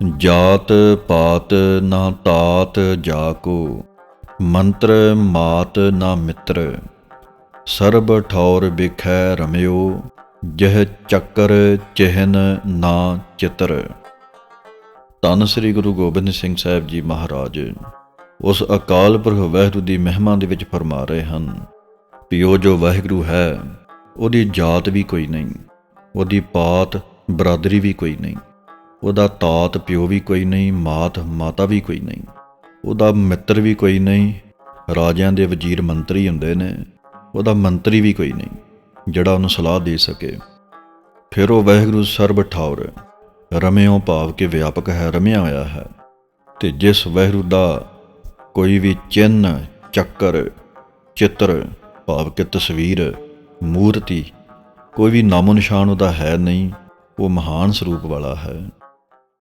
ਜਾਤ ਪਾਤ ਨਾ ਤਾਤ ਜਾ ਕੋ ਮੰਤਰ ਮਾਤ ਨਾ ਮਿੱਤਰ। ਸਰਬ ਠੌਰ ਵਿਖੈ ਰਮਿਓ, ਜਹ ਚੱਕਰ ਚਿਹਨ ਨਾ ਚਿਤਰ। ਧੰਨ ਸ੍ਰੀ ਗੁਰੂ ਗੋਬਿੰਦ ਸਿੰਘ ਸਾਹਿਬ ਜੀ ਮਹਾਰਾਜ, ਉਸ ਅਕਾਲ ਪੁਰਖ ਵਾਹਿਗੁਰੂ ਦੀ ਮਹਿਮਾ ਦੇ ਵਿੱਚ ਫਰਮਾ ਰਹੇ ਹਨ। ਵੀ ਉਹ ਜੋ ਵਾਹਿਗੁਰੂ ਹੈ, ਉਹਦੀ ਜਾਤ ਵੀ ਕੋਈ ਨਹੀਂ, ਉਹਦੀ ਪਾਤ ਬਰਾਦਰੀ ਵੀ ਕੋਈ ਨਹੀਂ। ਉਹਦਾ ਤਾਤ, ਪਿਓ ਵੀ ਕੋਈ ਨਹੀਂ, ਮਾਤ, ਮਾਤਾ ਵੀ ਕੋਈ ਨਹੀਂ। ਉਹਦਾ ਮਿੱਤਰ ਵੀ ਕੋਈ ਨਹੀਂ, ਰਾਜਿਆਂ ਦੇ ਵਜ਼ੀਰ ਮੰਤਰੀ ਹੁੰਦੇ ਨੇ, ਉਹਦਾ ਮੰਤਰੀ ਵੀ ਕੋਈ ਨਹੀਂ, ਜਿਹੜਾ ਉਹਨੂੰ ਸਲਾਹ ਦੇ ਸਕੇ। ਫਿਰ ਉਹ ਵਹਿਗੁਰੂ ਸਰਬ ਠਾਉਰ, ਰਮਿਓ ਭਾਵ ਕੇ ਵਿਆਪਕ ਹੈ, ਰਮਿਆ ਹੋਇਆ ਹੈ। ਤੇ ਜਿਸ ਵਾਹਿਗੁਰੂ ਦਾ ਕੋਈ ਵੀ ਚਿੰਨ, ਚੱਕਰ, ਚਿੱਤਰ, ਭਾਵ ਕਿ ਤਸਵੀਰ, ਮੂਰਤੀ, ਕੋਈ ਵੀ ਨਾਮੋ ਨਿਸ਼ਾਨ ਉਹਦਾ ਹੈ ਨਹੀਂ, ਉਹ ਮਹਾਨ ਸਰੂਪ ਵਾਲਾ ਹੈ।